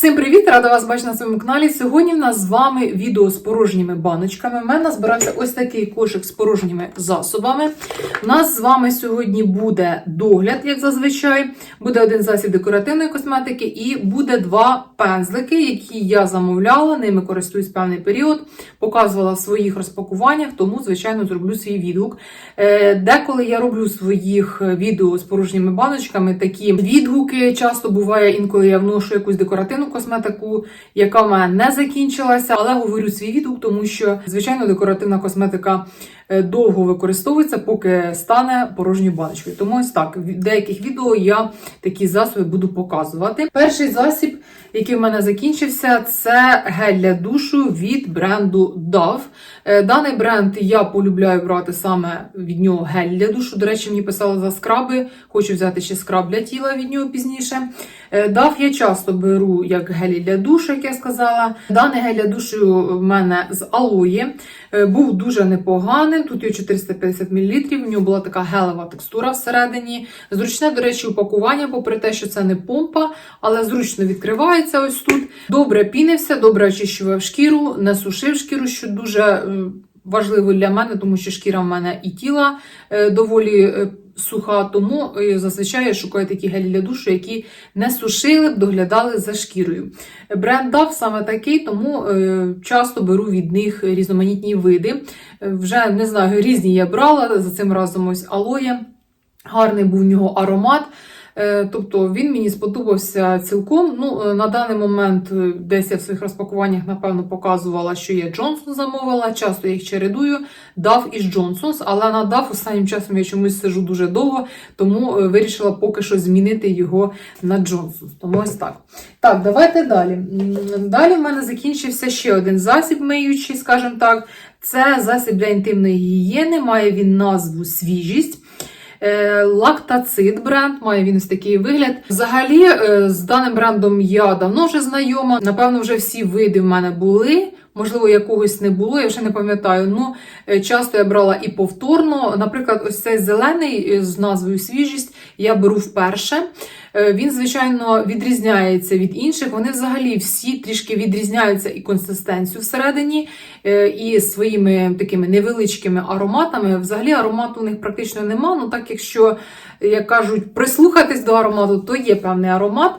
Всім привіт! Рада вас бачити на своєму каналі. Сьогодні в нас з вами відео з порожніми баночками. У мене збирався ось такий кошик з порожніми засобами. У нас з вами сьогодні буде догляд, як зазвичай. Буде один засіб декоративної косметики і буде два пензлики, які я замовляла. Ними користуюсь певний період. Показувала в своїх розпакуваннях, тому, звичайно, зроблю свій відгук. Е, Деколи я роблю своїх відео з порожніми баночками такі відгуки. Часто буває інколи я вношу якусь декоративну косметику, яка в мене не закінчилася, але говорю свій відгук, тому що звичайно декоративна косметика довго використовується, поки стане порожньою баночкою. Тому ось так, в деяких відео я такі засоби буду показувати. Перший засіб, який в мене закінчився, це гель для душу від бренду Dove. Е, Даний бренд я полюбляю брати саме від нього гель для душу. До речі, мені писали за скраби. Хочу взяти ще скраб для тіла від нього пізніше. Е, Дав я часто беру як гелі для душу, як я сказала. Даний гель для душу в мене з алої. Е, Був дуже Тут є 450 мл. В нього була така гелева текстура всередині. Зручне, до речі, упакування, попри те, що це не помпа, але зручно відкривається ось тут. Добре пінився, добре очищував шкіру, не сушив шкіру, що дуже е, важливо для мене, тому що шкіра в мене і тіла е, доволі е, суха. Тому е, зазвичай я шукаю такі гелі для душу, які не сушили б, доглядали за шкірою. Бренд дав саме такий, тому е, часто беру від них різноманітні види. Е, Вже не знаю, різні я брала за цим разом ось алоє. Гарний був в нього аромат. Е, Тобто він мені сподобався цілком. Ну, е, на даний момент е, десь я в своїх розпакуваннях, напевно, показувала, що я Джонсон замовила. Часто я їх чередую, дав із Джонсонс, але на дав останнім часом я чомусь сижу дуже довго, тому вирішила поки що змінити його на Джонсонс. Тому ось так. Так, давайте далі. Далі в мене закінчився ще один засіб миючий, скажімо так. Це засіб для інтимної гігієни, має він назву свіжість. Е, Лактацид бренд, має він ось такий вигляд. Взагалі, е, з даним брендом я давно вже знайома. Напевно, вже всі види в мене були. Можливо, якогось не було, я вже не пам'ятаю. Ну, е, часто я брала і повторно. Наприклад, ось цей зелений з назвою свіжість я беру вперше. Е, Він, звичайно, відрізняється від інших. Вони взагалі всі трішки відрізняються і консистенцію всередині, е, і своїми такими невеличкими ароматами. Взагалі аромату у них практично нема. Ну так якщо, як кажуть, прислухатись до аромату, то є певний аромат.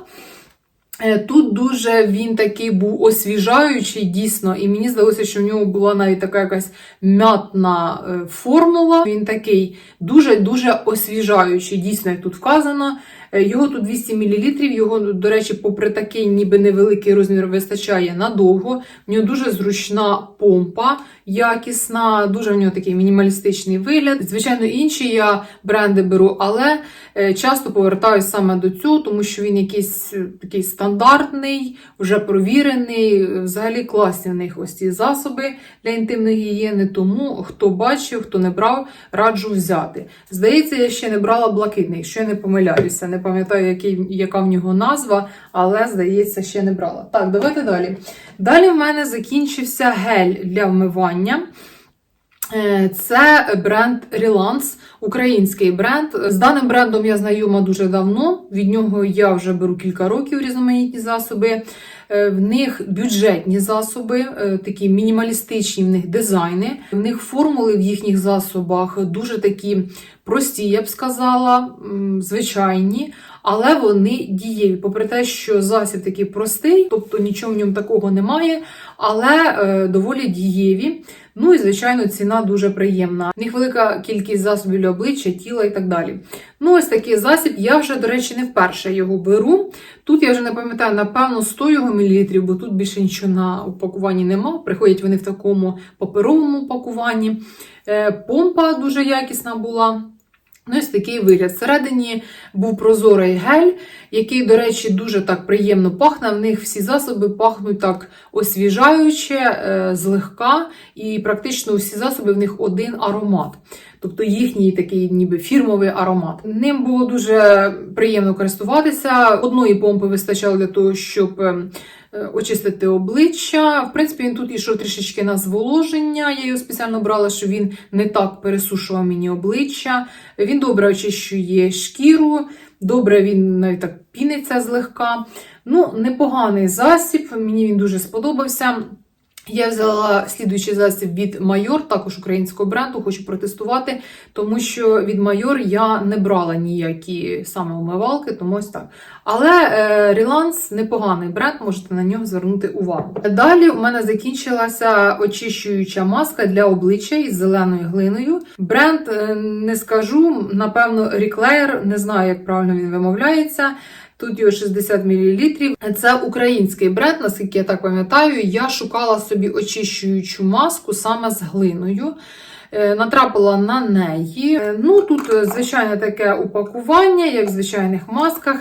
Е, Тут дуже він такий був освіжаючий, дійсно, і мені здалося, що в нього була навіть така якась м'ятна е, формула. Він такий дуже-дуже освіжаючий, дійсно, як тут вказано. Е, Його тут 200 мл, його, до речі, попри такий ніби невеликий розмір, вистачає надовго. В нього дуже зручна помпа, якісна, дуже в нього такий мінімалістичний вигляд. Звичайно, інші я бренди беру, але е, часто повертаюся саме до цього, тому що він якийсь е, такий стандартний, вже провірений. Е, Взагалі класні в них ось ці засоби для інтимної гігієни. Тому хто бачив, хто не брав, раджу взяти. Здається, я ще не брала блакитний, якщо я не помиляюся. Не пам'ятаю, який, яка в нього назва, але здається, ще не брала. Так, давайте далі. Далі в мене закінчився гель для вмивання. Е, Це бренд Relance, український бренд. З даним брендом я знайома дуже давно. Від нього я вже беру кілька років різноманітні засоби. Е, В них бюджетні засоби, е, такі мінімалістичні в них дизайни. В них формули в їхніх засобах дуже такі прості, я б сказала, звичайні, але вони дієві. Попри те, що засіб такий простий, тобто нічого в ньому такого немає, але е, доволі дієві. Ну і, звичайно, ціна дуже приємна. В них велика кількість засобів для обличчя, тіла і так далі. Ну, ось такий засіб. Я вже, до речі, не вперше його беру. Тут я вже не пам'ятаю, напевно, 100 його мілілітрів, бо тут більше нічого на упакуванні нема. Приходять вони в такому паперовому упакуванні. Е, Помпа дуже якісна була. Ну, ось такий вигляд. Всередині був прозорий гель, який, до речі, дуже так приємно пахне. В них всі засоби пахнуть так освіжаюче, е, злегка, і практично усі засоби в них один аромат. Тобто їхній такий ніби фірмовий аромат. Ним було дуже приємно користуватися. Одної помпи вистачало для того, щоб е, е, очистити обличчя. В принципі, він тут ішов трішечки на зволоження. Я його спеціально брала, щоб він не так пересушував мені обличчя. Він добре очищує шкіру, добре він навіть так піниться злегка. Ну, непоганий засіб, мені він дуже сподобався. Я взяла слідуючий засіб від Майор, також українського бренду, хочу протестувати, тому що від Майор я не брала ніякі саме умивалки, тому ось так. Але е, Relance непоганий бренд, можете на нього звернути увагу. Далі у мене закінчилася очищуюча маска для обличчя із зеленою глиною. Бренд е, не скажу, напевно, Riclair, не знаю, як правильно він вимовляється. Тут його 60 мл. Це український бренд, наскільки я так пам'ятаю. Я шукала собі очищуючу маску саме з глиною. Е, Натрапила на неї. Е, Ну, тут е, звичайне таке упакування, як в звичайних масках.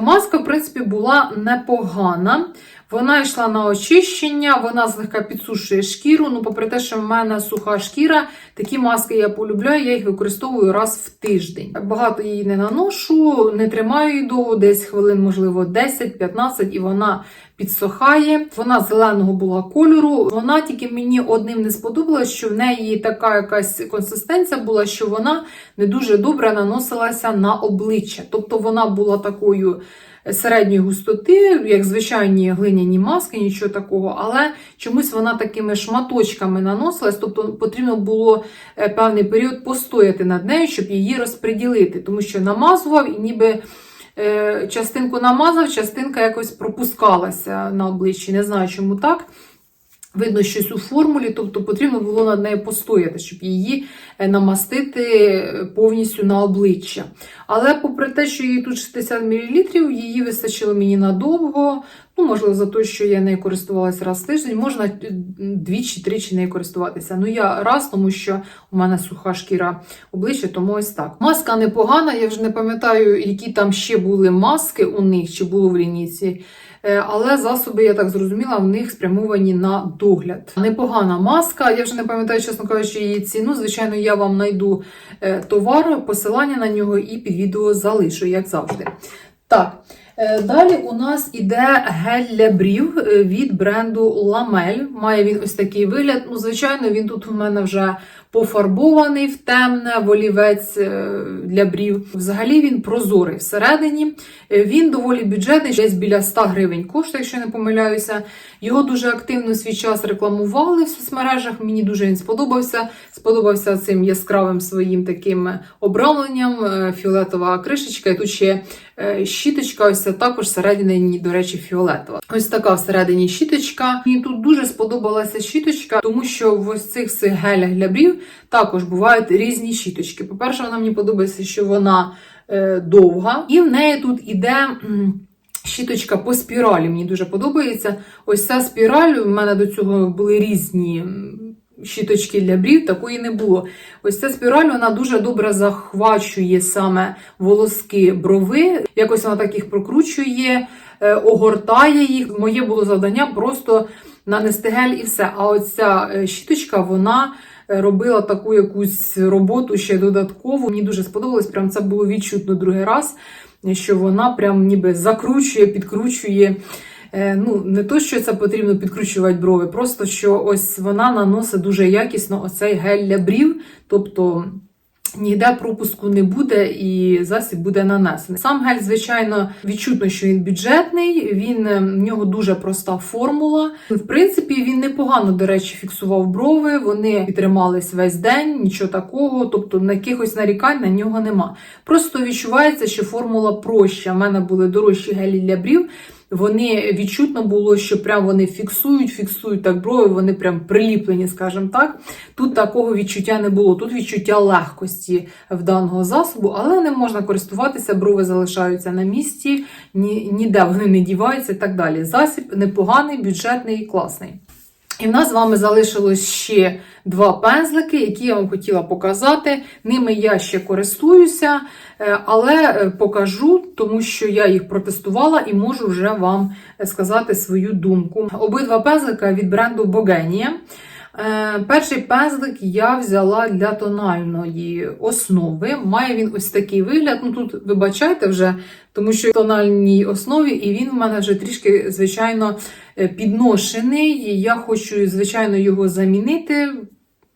Маска, в принципі, була непогана. Вона йшла на очищення, вона злегка підсушує шкіру. Ну, попри те, що в мене суха шкіра, такі маски я полюбляю, я їх використовую раз в тиждень. Багато її не наношу, не тримаю її довго, десь хвилин, можливо, 10-15, і вона підсохає. Вона зеленого була кольору. Вона тільки мені одним не сподобалась, що в неї така якась консистенція була, що вона не дуже добре наносилася на обличчя. Тобто вона була такою середньої густоти, як звичайні глиняні маски, нічого такого, але чомусь вона такими шматочками наносилась, тобто потрібно було е, певний період постояти над нею, щоб її розподілити, тому що намазував і ніби. е, Частинку намазав, частинка якось пропускалася на обличчі. Не знаю, чому так. Видно щось у формулі, тобто потрібно було над нею постояти, щоб її е, намастити повністю на обличчя. Але попри те, що її тут 60 мл, її вистачило мені надовго. Ну, можливо, за те, що я нею користувалася раз в тиждень, можна двічі-тричі нею користуватися. Ну, я раз, тому що у мене суха шкіра обличчя, тому ось так. Маска непогана, я вже не пам'ятаю, які там ще були маски у них, чи було в лінійці. Е, Але засоби, я так зрозуміла, в них спрямовані на догляд. Непогана маска. Я вже не пам'ятаю, чесно кажучи, її ціну. Звичайно, я вам знайду е, товар, посилання на нього і під відео залишу, як завжди. Так. е, Далі у нас іде гель для брів від бренду Ламель. Має він ось такий вигляд. Ну, звичайно, він тут у мене вже пофарбований в темне, волівець е, для брів. Взагалі він прозорий всередині. Е, Він доволі бюджетний, десь біля 100 гривень коштує, якщо не помиляюся. Його дуже активно свій час рекламували в соцмережах. Мені дуже він сподобався. Сподобався цим яскравим своїм таким обрамленням, е, фіолетова кришечка. І тут ще щіточка, ось також всередині, до речі, фіолетова. Ось така всередині щіточка. Мені тут дуже сподобалася щіточка, тому що в ось цих гелях для брів також бувають різні щіточки. По-перше, вона мені подобається, що вона е, довга, і в неї тут іде. Щіточка по спіралі мені дуже подобається. Ось ця спіраль, у мене до цього були різні щіточки для брів, такої не було. Ось ця спіраль вона дуже добре захвачує саме волоски брови, якось вона так їх прокручує, е, огортає їх. Моє було завдання просто нанести гель і все. А оця е, щіточка, вона робила таку якусь роботу ще додаткову. Мені дуже сподобалось, прям це було відчутно другий раз, що вона прям ніби закручує, підкручує. Е, Ну, не то, що це потрібно підкручувати брови, просто що ось вона наносить дуже якісно оцей гель для брів, тобто ніде пропуску не буде і засіб буде нанесений. Сам гель, звичайно, відчутно, що він бюджетний, він е, в нього дуже проста формула. В принципі, він непогано, до речі, фіксував брови, вони підтримались весь день, нічого такого, тобто на якихось нарікань на нього нема. Просто відчувається, що формула проща. У мене були дорожчі гелі для брів. Вони відчутно було, що прям вони фіксують, фіксують так брови, вони прям приліплені, скажімо так. Тут такого відчуття не було. Тут відчуття легкості в даного засобу, але не можна користуватися, брови залишаються на місці, ні, ніде вони не діваються і так далі. Засіб непоганий, бюджетний, класний. І в нас з вами залишилось ще два пензлики, які я вам хотіла показати. Ними я ще користуюся, е, але е, покажу, тому що я їх протестувала і можу вже вам сказати свою думку. Обидва пензлика від бренду Bogenia. Е, перший пензлик я взяла для тональної основи. Має він ось такий вигляд. Ну тут вибачайте вже, тому що в тональній основі, і він в мене вже трішки, звичайно, е, підношений. Я хочу, звичайно, його замінити.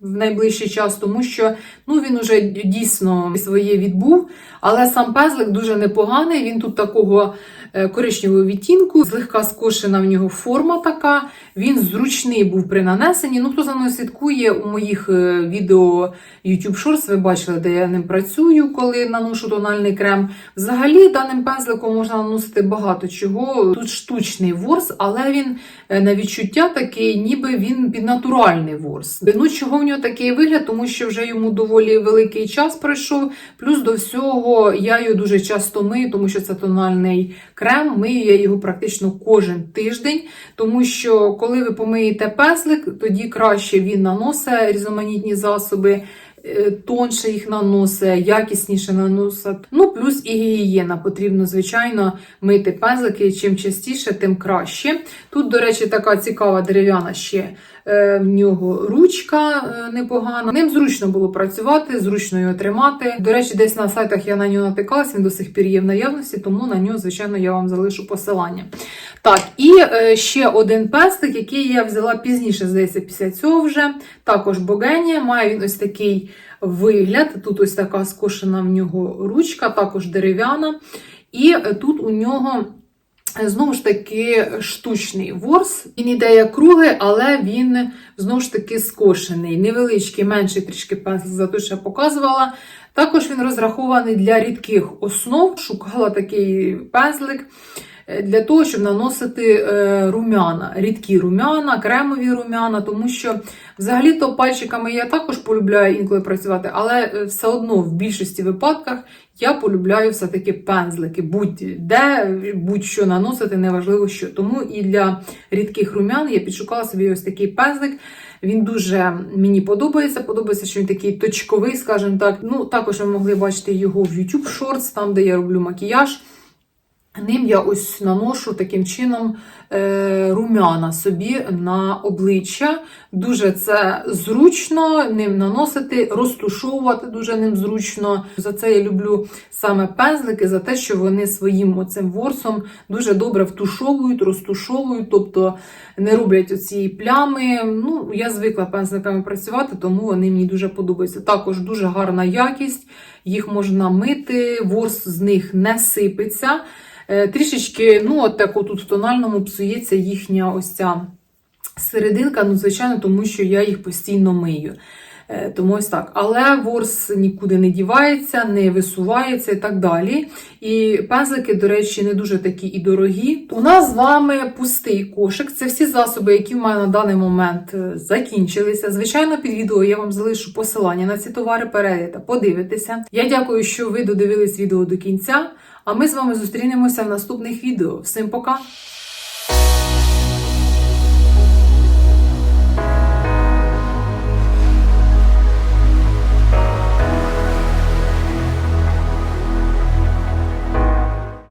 В найближчий час, тому що ну він уже дійсно своє відбув, але сам пезлик дуже непоганий. Він тут такого е, коричневого відтінку, злегка скошена в нього форма така. Він зручний був при нанесенні. Ну, хто за мною слідкує у моїх е, відео YouTube Shorts, ви бачили, де я ним працюю, коли наношу тональний крем. Взагалі, даним пензликом можна наносити багато чого. Тут штучний ворс, але він е, на відчуття такий, ніби він під натуральний ворс. Ну, чого в нього такий вигляд, тому що вже йому доволі великий час пройшов. Плюс до всього я його дуже часто мию, тому що це тональний крем. Мию я його практично кожен тиждень, тому що коли ви помиєте песлик, тоді краще він наносить різноманітні засоби. е, Тонше їх наносить, якісніше наносить. Ну, плюс і гігієна. Потрібно, звичайно, мити пензлики. Чим частіше, тим краще. Тут, до речі, така цікава дерев'яна ще в нього ручка е, непогана. Ним зручно було працювати, зручно його тримати. До речі, десь на сайтах я на нього натикалась, він до сих пір є в наявності, тому на нього, звичайно, я вам залишу посилання. Так, і е, ще один пестик, який я взяла пізніше, здається, після цього вже. Також Богенія. Має він ось такий вигляд. Тут ось така скошена в нього ручка, також дерев'яна. І е, тут у нього. Знову ж таки, штучний ворс. Він іде як круглий, але він знову ж таки скошений. Невеличкий, менший трішки пензл, за показувала. Також він розрахований для рідких основ. Шукала такий пензлик для того, щоб наносити е, румяна, рідкі румяна, кремові румяна, тому що взагалі-то пальчиками я також полюбляю інколи працювати, але е, все одно в більшості випадках я полюбляю все-таки пензлики, будь-де, будь-що наносити, неважливо що. Тому і для рідких румян я підшукала собі ось такий пензлик. Він дуже мені подобається. Подобається, що він такий точковий, скажімо так. Ну, також ви могли бачити його в YouTube Shorts, там, де я роблю макіяж. Ним я ось наношу таким чином е, румяна собі на обличчя. Дуже це зручно ним наносити, розтушовувати дуже ним зручно. За це я люблю саме пензлики, за те, що вони своїм оцим ворсом дуже добре втушовують, розтушовують, тобто не роблять оці плями. Ну, я звикла пензликами працювати, тому вони мені дуже подобаються. Також дуже гарна якість, їх можна мити, ворс з них не сипеться. Е, Трішечки, ну, от так отут в тональному псується їхня ось ця серединка, ну, звичайно, тому що я їх постійно мию. Е, Тому ось так. Але ворс нікуди не дівається, не висувається і так далі. І пензлики, до речі, не дуже такі і дорогі. У нас з вами пустий кошик. Це всі засоби, які в мене на даний момент е, закінчилися. Звичайно, під відео я вам залишу посилання на ці товари, перейдете, подивитеся. Я дякую, що ви додивились відео до кінця. А ми з вами зустрінемося в наступних відео. Всім пока!